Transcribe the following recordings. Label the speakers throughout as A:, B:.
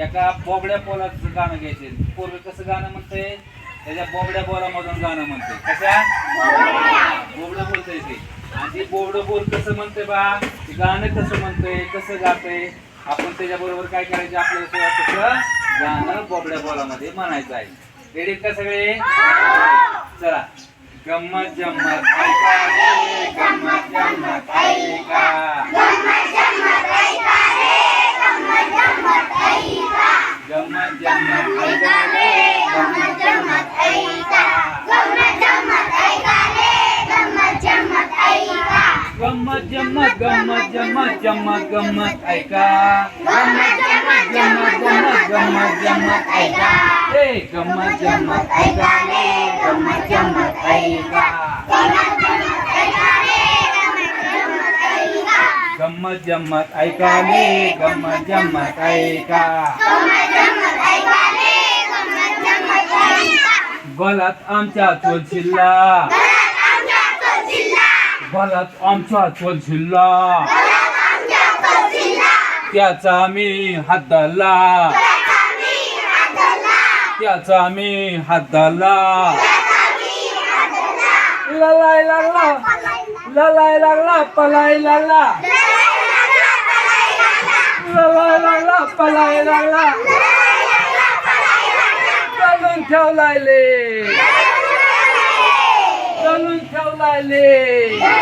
A: एका बोबड्या पोलाचं गाणं घ्यायचे. पूर्वी कसं गाणं म्हणते त्याच्या बोबड्या बोलामधून गाणं म्हणते कशा? बोबडं बोलतंय ते. आणि ते बोबडं बोल कसं म्हणते बा? ते गाणं कसं म्हणतंय? कसं गाते आपण त्याच्याबरोबर काय करायचं? आपल्याला तसं गाणं बोबड्या बोलामध्ये म्हणायचं आहे. रेडी का सगळे? चला. गंमत जम्मत ऐका रे गंमत जम्मत ऐका गंमत जम्मत ऐका रे गंमत जम्मत ऐका गंमत जमत गंमत जम्मत जम्मत गंमत ऐका. गंमत जम्मत जम्मत जम्मत गंमत जम्मत ऐका रे गंमत जमत ऐका रे गंमत जम्मत ऐका गंमत जम्मत ऐका रे ऐका आमच्या चोलशिल्ला आमचा आमच्या चोलशिल्ला त्याचा मी हात धरला. त्याचा मी हात धरला. ललाय लागला. ललाय लागला पलाय लागला. ललाय लागला पलाय लागला. चालून ठेवलायले. चालून ठेवलायले.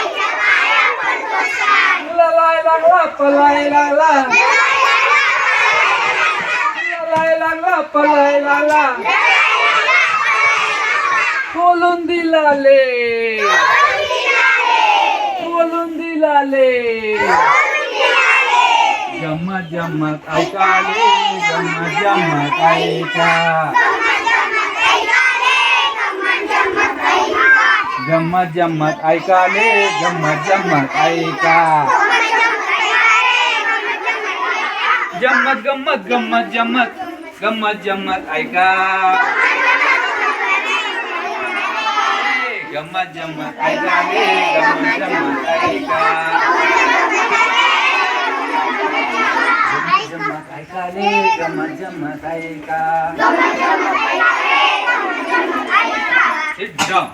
A: पलायला लागला पलाय लागला ललाय लागला पलाय लागला बोलून दिलाले. बोलून दिलाले. जम्मत जम्मत ऐकाले जम्मत जम्मत ऐका. गम्मत जम्मत ऐकाले गम्मत जम्मत ऐका. जम्मत गम्मत गम्मत जम्मत गम्मत जम्मत ऐका. गम्मत जम्मत ऐकाले गम्मत जम्मत ऐका. गम्मत जम्मत ऐका down.